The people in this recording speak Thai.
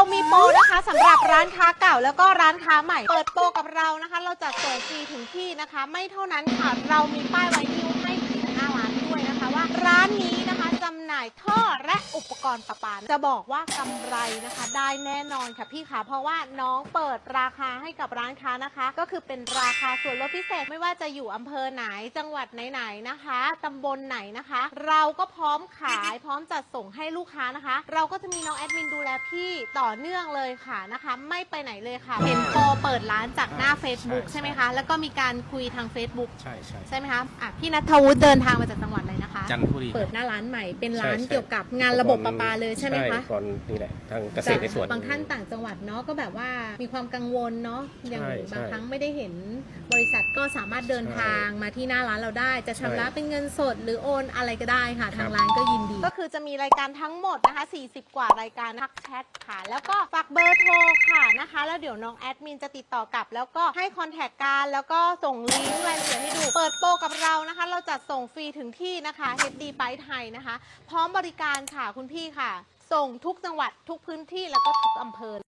เรามีโปรนะคะสำหรับร้านค้าเก่าแล้วก็ร้านค้าใหม่ เปิดโปรกับเรานะคะ เราจะส่งฟรีถึงที่นะคะ ไม่เท่านั้นค่ะ เรามีป้ายไวนิวายท่อและอุปกรณ์ประปาจะบอกว่ากำไรนะคะ ได้แน่นอนค่ะพี่คะเพราะว่าน้องเปิดราคาให้กับร้านค้านะคะ ก็คือเป็นราคาส่วนลดพิเศษไม่ว่าจะอยู่อำเภอไหน จังหวัดไหนๆนะคะตำบลไหนนะคะ เราก็พร้อมขายพร้อมจัดส่งให้ลูกค้านะคะ เราก็จะมีน้องแอดมินดูแลพี่ต่อเนื่องเลยค่ะนะคะ ไม่ไปไหนเลยค่ะเห็นโปรเปิดร้านจากหน้า Facebook ใช่ไหมคะ แล้วก็มีการคุยทาง Facebook ใช่ใช่ใช่ไหมคะอะพี่นัทวุฒิเดินทางมาจากจังหวัดอะไรนะ คะ จันทบุรี เปิดหน้าร้านใหม่เป็นร้านใช่ใช่ เกี่ยวกับงานระบบประปาเลยใช่ไหมคะก่อนนี่แหละทางเกษตรในสวน บางท่านต่างจังหวัดเนาะก็แบบว่ามีความกังวลเนาะอย่างใช่ใช่บางครั้งไม่ได้เห็นบริษัทก็สามารถเดินทางมาที่หน้าร้านเราได้ จะชำระใช่เป็นเงินสดหรือโอนอะไรก็ได้ค่ะคทารังบร้านก็ยินดี ก็คือจะมีรายการทั้งหมดนะคะ 40 กว่ารายการทักแชทค่ะ แล้วก็ฝากเบอร์โทรค่ะนะคะ แล้วเดี๋ยวน้องแอดมินจะติดต่อกลับ แล้วก็ให้คอนแทคการแล้วก็ส่งลิงก์รายละเอียดให้ดู เปิดโปรกับเรานะคะ เราจัดส่งฟรีถึงที่นะคะ HD ไปไทยนะคะ พร้อมบริการค่ะคุณพี่ค่ะ ส่งทุกจังหวัดทุกพื้นที่แล้วก็ทุกอำเภอ